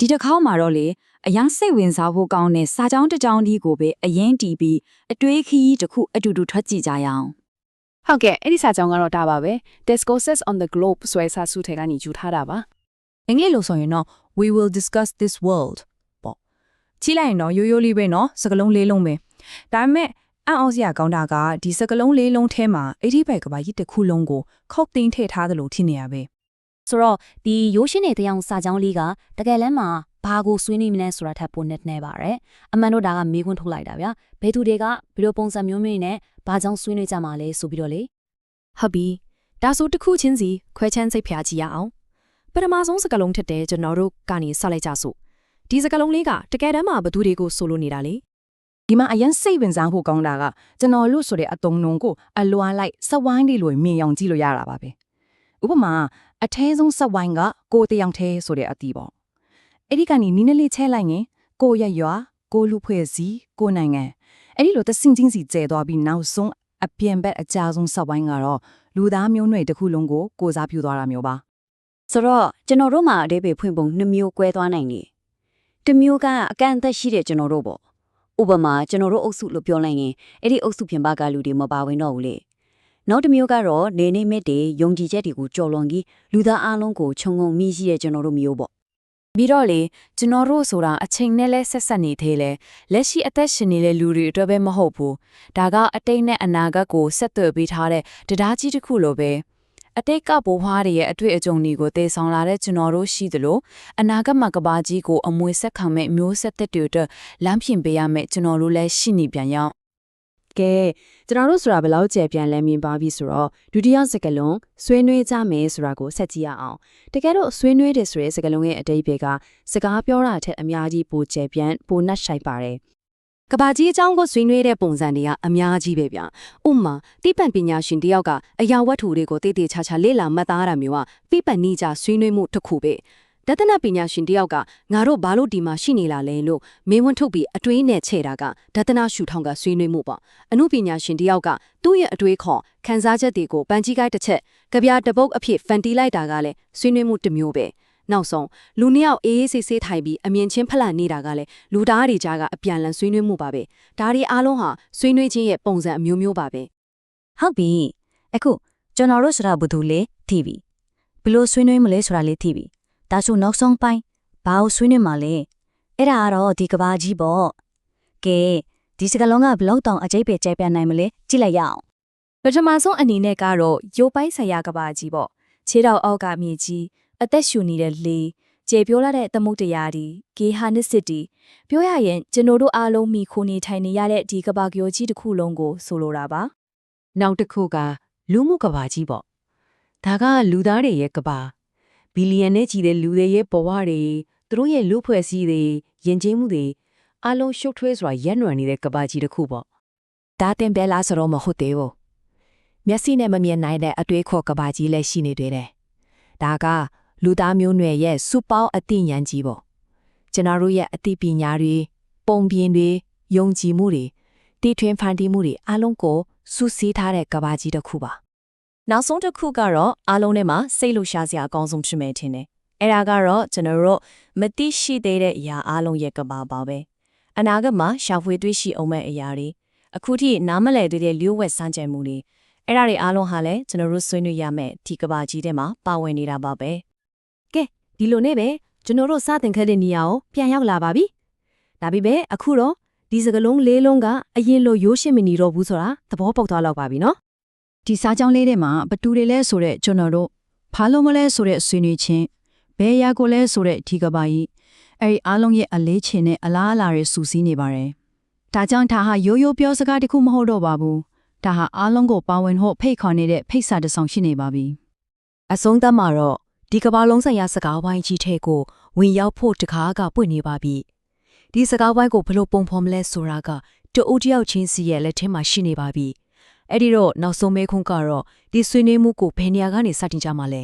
ဒီတစ်ခေါက်မှာတော့လေအရင်စိတ်ဝင်စားဖို့ကောင်းတဲ့စာကြောင်းတစ်ကြောင်းဒီကိုပဲအရင်တီးပြီးအတွေးခီးတစ်ခုအတူတူထွက်ကြည့်ကြရအောင်ဟုတ်ကဲ့အဲ့ဒီစာကြောင်းကတော့ဒါပါပဲ Discourses on the Globe ဆိုတဲ့စာစုထဲကနေယူထားတာပါအင်္ဂလိပ်လိုဆိုရင်တော့ We will discuss this world ပေါ့ကြည့်လိုက်ရင်တော့ရိုးရိုးလေးပဲနော်စကလုံးလေးလုံးပဲဒါပေမဲ့အံ့ဩစရာကောင်းတာကဒီစကလုံးလေးလုံးထဲမှာ80ဘက်ကဘာကြီးတစ်ခုလုံးကိုခုတ်သိမ်းထည့်ထားသလိုထင်နေရပဲ ဆိုတော့ဒီရိုးရှင်းတဲ့တရားစာကြောင်းလေးကတကယ်လည်းမှာဘာကိုဆွေးနွေးမလဲဆိုတာထပ်ပိုနဲ့နေပါရယ်အမှန်တော့ဒါကမေးခွန်းထုတ်လိုက်တာဗျာဘယ်သူတွေကဘယ်လိုပုံစံမျိုးမျိုးနဲ့ဘာကြောင့်ဆွေးနွေးကြမှာလဲဆိုပြီးတော့လေဟုတ်ပြီဒါဆိုတစ်ခုချင်းစီခွဲချမ်းစိတ်ဖျားကြည့်ရအောင်ပထမဆုံးစကားလုံးထက်တဲ့ကျွန်တော်တို့ကနေဆက်လိုက်ကြစို့ဒီစကားလုံးလေးကတကယ်တမ်းမှာဘသူတွေကိုဆိုလိုနေတာလေဒီမှာအရင်စိတ်ဝင်စားဖို့ကောင်းတာကကျွန်တော်လို့ဆိုတဲ့အတုံးလုံးကိုအလွာလိုက်စက်ဝိုင်းလေးလိုမြင်အောင်ကြည့်လို့ရတာပါပဲ ဥပမာအထဲဆုံးစက်ဝိုင်းကကိုယ်တယောက်သေးဆိုတဲ့အတီးပေါ့အဲ့ဒီကနေနီးနည်းလေးချဲလိုက်ရင်ကိုယ့်ရရွာကိုယ့်လူဖွဲ့စည်းကိုယ့်နိုင်ငံအဲ့ဒီလိုသစင်ချင်းစီကျဲသွားပြီးနောက်ဆုံးအပြင်ဘက်အကြဆုံးစက်ဝိုင်းကတော့လူသားမျိုးနွယ်တစ်ခုလုံးကိုကိုယ်စားပြုသွားတာမျိုးပါဆိုတော့ကျွန်တော်တို့မှာအသေးပေဖွင့်ပုံနှစ်မျိုး꿰သွားနိုင်တယ်တစ်မျိုးကအကန့်အသတ်ရှိတဲ့ကျွန်တော်တို့ပေါ့ဥပမာကျွန်တော်တို့အုပ်စုလို့ပြောလိုက်ရင်အဲ့ဒီအုပ်စုပြင်ပကလူတွေမပါဝင်တော့ဘူးလေ နောက်တစ်မျိုးကတော့နေနေမဲ့တွေယုံကြည်ချက်တွေကိုကြော်လွန်ပြီးလူသားအလုံးကိုခြုံငုံမိရှိတဲ့ကျွန်တော်တို့မျိုးပေါ့ပြီးတော့လေကျွန်တော်တို့ဆိုတာအချိန်နဲ့လဲဆက်ဆက်နေသေးလဲလက်ရှိအသက်ရှင်နေတဲ့လူတွေအတွက်ပဲမဟုတ်ဘူးဒါကအတိတ်နဲ့အနာဂတ်ကိုဆက်သွယ်ပေးထားတဲ့တရားကြီးတစ်ခုလိုပဲအတိတ်ကဘိုးဘွားတွေရဲ့အတွေ့အကြုံတွေကိုတည်ဆောင်လာတဲ့ကျွန်တော်တို့ရှိသလိုအနာဂတ်မှာကဘာကြီးကိုအမွေဆက်ခံမဲ့မျိုးဆက်သက်တွေအတွက်လမ်းပြင်ပေးရမယ့်ကျွန်တော်တို့လည်းရှိနေပြန်ရောက် ကဲကျွန်တော်တို့ဆိုတာဘယ်လောက်ကျယ်ပြန်လဲမြင်ပါပြီဆိုတော့ဒုတိယစကားလုံးဆွေးနွေးကြမယ်ဆိုတာကိုဆက်ကြည့်ရအောင်တကယ်တော့ဆွေးနွေးတယ်ဆိုတဲ့စကားလုံးရဲ့အတိတ်ဘက်ကစကားပြောတာထက်အများကြီးပိုကျယ်ပြန်ပိုနှက်ဆိုင်ပါတယ်ကဘာကြီးအကြောင်းကိုဆွေးနွေးတဲ့ပုံစံတွေကအများကြီးပဲဗျဥပမာတိပံပညာရှင်တယောက်ကအရာဝတ္ထုတွေကိုတည်တည်ချာချာလေ့လာမှတ်သားတာမျိုးကပြပနိကြဆွေးနွေးမှုတစ်ခုပဲ တသနာပညာရှင်တယောက်ကငါတို့ဘာလို့ဒီမှာရှိနေလာလဲလို့မေးဝန်းထုတ်ပြီးအတွေးနဲ့ချဲ့တာကဒသနာရှုထောင်းကဆွေးနွေးမှုပေါ့အမှုပညာရှင်တယောက်ကသူ့ရဲ့အတွေးခေါ်ခန်းစားချက်တွေကိုပန်ကြီးကိုက်တစ်ချက်ကြပြတပုတ်အဖြစ်ဖန်တီးလိုက်တာကလည်းဆွေးနွေးမှုတစ်မျိုးပဲနောက်ဆုံးလူနှစ်ယောက်အေးအေးဆေးဆေးထိုင်ပြီးအမြင်ချင်းဖလှန်နေတာကလည်းလူသားတွေကြားကအပြန်လန်ဆွေးနွေးမှုပါပဲဒါတွေအားလုံးဟာဆွေးနွေးခြင်းရဲ့ပုံစံအမျိုးမျိုးပါပဲဟုတ်ပြီအခုကျွန်တော်တို့ဆိုတာဘာလို့လဲသိပြီဘယ်လို့ဆွေးနွေးမလဲဆိုတာလေးသိပြီ ဒါဆိုနောက်ဆုံးပိုင်းဘာလို့ဆွေးနွေးမှာလဲအဲ့ဒါကတော့ဒီကဘာကြီးပေါ့ကဲဒီစကလုံးကဘလောက်တောင်အကျိတ်ပဲကျဲပြနိုင်မလဲကြည့်လိုက်ရအောင်ပထမဆုံးအနေနဲ့ကတော့ရုပ်ပိုင်းဆိုင်ရာကဘာကြီးပေါ့ခြေတော်အောက်ကမြေကြီးအသက်ရှူနေတဲ့လေကျေပြောလာတဲ့သမုတ်တရားဒီဂေဟာနစ်စစ်တီပြောရရင်ကျွန်တော်တို့အားလုံးမိခိုနေထိုင်နေရတဲ့ဒီကဘာကျော်ကြီးတစ်ခုလုံးကိုဆိုလိုတာပါနောက်တစ်ခုကလူမှုကဘာကြီးပေါ့ဒါကလူသားတွေရဲ့ကဘာ ဘီလီယံနဲ့ချီတဲ့လူတွေရဲ့ဘဝတွေသူတို့ရဲ့လူဖွဲ့စည်းတွေယဉ်ကျေးမှုတွေအလုံးရှုပ်ထွေးစွာရက်နွယ်နေတဲ့ကဘာကြီးတစ်ခုပေါ့ဒါတင်ပဲလားဆိုတော့မဟုတ်သေးဘူးမျက်စိနဲ့မမြင်နိုင်တဲ့အတွေးခေါ်ကဘာကြီးလည်းရှိနေသေးတယ်ဒါကလူသားမျိုးနွယ်ရဲ့စုပေါင်းအသိဉာဏ်ကြီးပေါ့ကျွန်တော်တို့ရဲ့အသိပညာတွေပုံပြင်တွေယုံကြည်မှုတွေတီထွင်ဖန်တီးမှုတွေအလုံးကိုစုစည်းထားတဲ့ကဘာကြီးတစ်ခုပါ နောက်ဆုံးတစ်ခုကတော့အားလုံးထဲမှာစိတ်လှရှားစရာအကောင်းဆုံးဖြစ်မယ်ထင်တယ်အဲ့ဒါကတော့ကျွန်တော်တို့မသိရှိသေးတဲ့အရာအားလုံးရဲ့ကဘာပါပဲအနာဂတ်မှာရှာဖွေတွေ့ရှိအောင်မဲ့အရာတွေအခုထိနားမလည်သေးတဲ့လျှို့ဝှက်စမ်းကြံမှုတွေအဲ့ဒါတွေအားလုံးဟာလည်းကျွန်တော်တို့ဆွေးနွေးရမယ်ဒီကဘာကြီးထဲမှာပါဝင်နေတာပါပဲကဲဒီလိုနဲ့ပဲကျွန်တော်တို့စတင်ခဲ့တဲ့နေရာကိုပြန်ရောက်လာပါပြီဒါပေမဲ့အခုတော့ဒီစကလုံးလေးလုံးကအရင်လိုရိုးရှင်းမနေတော့ဘူးဆိုတာသဘောပေါက်သွားတော့ပါပြီနော် ဒီစားကြောင်းလေးထဲမှာဘတူတွေလဲဆိုတဲ့ကျွန်တော်တို့ဘာလို့မလဲဆိုတဲ့ဆွေးနွေးခြင်းဘယ်ရာကိုလဲဆိုတဲ့ဒီကဘာကြီးအဲ့ဒီအားလုံးရဲ့အလေးချိန်နဲ့အလားအလာတွေစူးစီးနေပါတယ်ဒါကြောင့်ဒါဟာရိုးရိုးပြောစကားတစ်ခုမဟုတ်တော့ပါဘူးဒါဟာအားလုံးကိုပါဝင်ဖို့ဖိတ်ခေါ်နေတဲ့ဖိတ်စာတစ်ဆောင်ရှိနေပါပြီအဆုံးသတ်မှာတော့ဒီကမ္ဘာလုံးဆိုင်ရာစကားဝိုင်းကြီးထဲကိုဝင်ရောက်ဖို့တကားကပွင့်နေပါပြီဒီစကားဝိုင်းကိုဘလို့ပုံဖော်မလဲဆိုတာကတူအူတယောက်ချင်းစီရဲ့လက်ထဲမှာရှိနေပါပြီ အဲ့ဒီတော့နောက်ဆုံးမေးခွန်းကတော့ဒီဆွေးနွေးမှုကိုဘယ်နေရာကနေစတင်ကြမှာလဲ